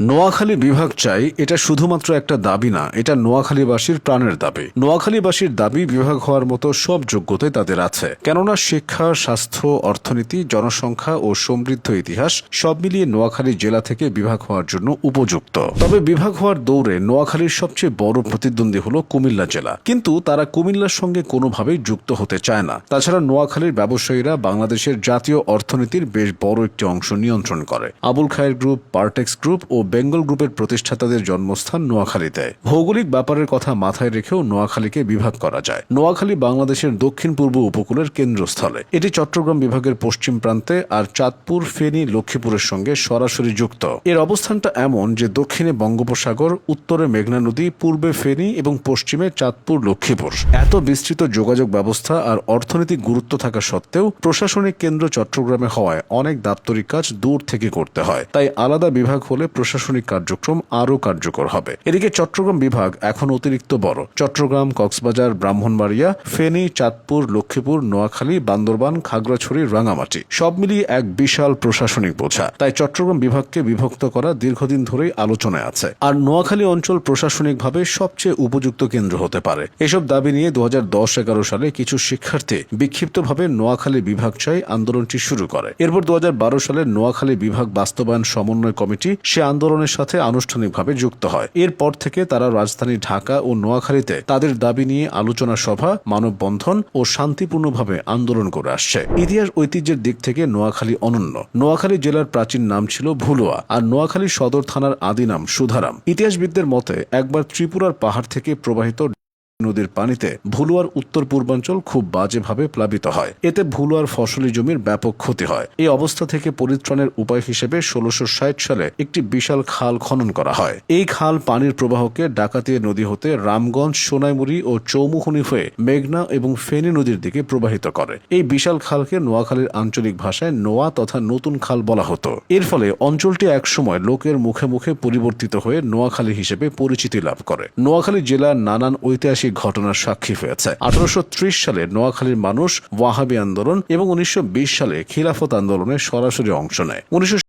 নোয়াখালী বিভাগ চাই, এটা শুধুমাত্র একটা দাবি না, এটা নোয়াখালীবাসীর প্রাণের দাবি। নোয়াখালীবাসীর দাবি বিভাগ হওয়ার মতো সব যোগ্যতাই তাদের আছে। কেননা শিক্ষা, স্বাস্থ্য, অর্থনীতি, জনসংখ্যা ও সমৃদ্ধ ইতিহাস সব মিলিয়ে নোয়াখালী জেলা থেকে বিভাগ হওয়ার জন্য উপযুক্ত। তবে বিভাগ হওয়ার দৌড়ে নোয়াখালীর সবচেয়ে বড় প্রতিদ্বন্দ্বী হল কুমিল্লা জেলা। কিন্তু তারা কুমিল্লার সঙ্গে কোনোভাবেই যুক্ত হতে চায় না। তাছাড়া নোয়াখালীর ব্যবসায়ীরা বাংলাদেশের জাতীয় অর্থনীতির বেশ বড় একটি অংশ নিয়ন্ত্রণ করে। Abul Khair group, Partex group ও বেঙ্গল গ্রুপের প্রতিষ্ঠাতাদের জন্মস্থান নোয়াখালীতে। ভৌগোলিক ব্যাপারের কথা মাথায় রেখেও নোয়াখালীকে বিভাগ করা যায়। নোয়াখালী বাংলাদেশের দক্ষিণ পূর্ব উপকূলের কেন্দ্রস্থলে। এটি চট্টগ্রাম বিভাগের পশ্চিম প্রান্তে আর চাঁদপুর, ফেনী, লক্ষ্মীপুরের সঙ্গে সরাসরি যুক্ত। এর অবস্থানটা এমন যে দক্ষিণে বঙ্গোপসাগর, উত্তরে মেঘনা নদী, পূর্বে ফেনী এবং পশ্চিমে চাঁদপুর, লক্ষ্মীপুর। এত বিস্তৃত যোগাযোগ ব্যবস্থা আর অর্থনৈতিক গুরুত্ব থাকা সত্ত্বেও প্রশাসনিক কেন্দ্র চট্টগ্রামে হওয়ায় অনেক দাপ্তরিক কাজ দূর থেকে করতে হয়। তাই আলাদা বিভাগ হলে প্রশাসনিক কার্যক্রম আরও কার্যকর হবে। এদিকে চট্টগ্রাম বিভাগ এখন অতিরিক্ত বড়। চট্টগ্রাম, কক্সবাজার, ব্রাহ্মণবাড়িয়া, ফেনী, চাঁদপুর, লক্ষ্মীপুর, নোয়াখালী, বান্দরবান, খাগড়াছড়ি রাঙামাটি সব মিলিয়ে এক বিশাল প্রশাসনিক বোঝা। তাই চট্টগ্রাম বিভাগকে বিভক্ত করা দীর্ঘদিন ধরেই আলোচনায় আছে। আর নোয়াখালী অঞ্চল প্রশাসনিকভাবে সবচেয়ে উপযুক্ত কেন্দ্র হতে পারে। এসব দাবি নিয়ে দু হাজার দশ এগারো সালে কিছু শিক্ষার্থী বিক্ষিপ্তভাবে নোয়াখালী বিভাগ চাই আন্দোলনটি শুরু করে। এরপর দু হাজার বারো সালে নোয়াখালী বিভাগ বাস্তবায়ন সমন্বয় কমিটি সে আন্দোলনের সাথে আনুষ্ঠানিকভাবে যুক্ত হয়। এরপর থেকে তারা রাজধানী ঢাকা ও নোয়াখালীতে তাদের দাবি নিয়ে আলোচনা সভা, মানববন্ধন ও শান্তিপূর্ণভাবে আন্দোলন করে আসছে। ইতিহাস ঐতিহ্যের দিক থেকে নোয়াখালী অনন্য। নোয়াখালী জেলার প্রাচীন নাম ছিল ভুলুয়া আর নোয়াখালী সদর থানার আদি নাম সুধারাম। ইতিহাসবিদদের মতে, একবার ত্রিপুরার পাহাড় থেকে প্রবাহিত নদীর পানিতে ভুলুয়ার উত্তর পূর্বাঞ্চল খুব বাজেভাবে প্লাবিত হয়। এতে ভুলুয়ার ফসলি জমির ব্যাপক ক্ষতি হয়। এই অবস্থা থেকে পরিত্রাণের উপায় হিসেবে ষোলোশো সালে একটি বিশাল খাল খনন করা হয়। এই খাল পানির প্রবাহকে ডাকাতিয়া নদী হতে রামগঞ্জ, সোনাইমুড়ি ও চৌমুখনি হয়ে মেঘনা এবং ফেনী নদীর দিকে প্রবাহিত করে। এই বিশাল খালকে নোয়াখালীর আঞ্চলিক ভাষায় নোয়া তথা নতুন খাল বলা হতো। এর ফলে অঞ্চলটি একসময় লোকের মুখে মুখে পরিবর্তিত হয়ে নোয়াখালী হিসেবে পরিচিতি লাভ করে। নোয়াখালী জেলার নানান ঐতিহাসিক ঘটনার সাক্ষী হয়েছে। আঠারোশো ত্রিশ সালে নোয়াখালীর মানুষ ওয়াহাবি আন্দোলন এবং উনিশশো বিশ সালে খিলাফত আন্দোলনে সরাসরি অংশ নেয়। উনিশশো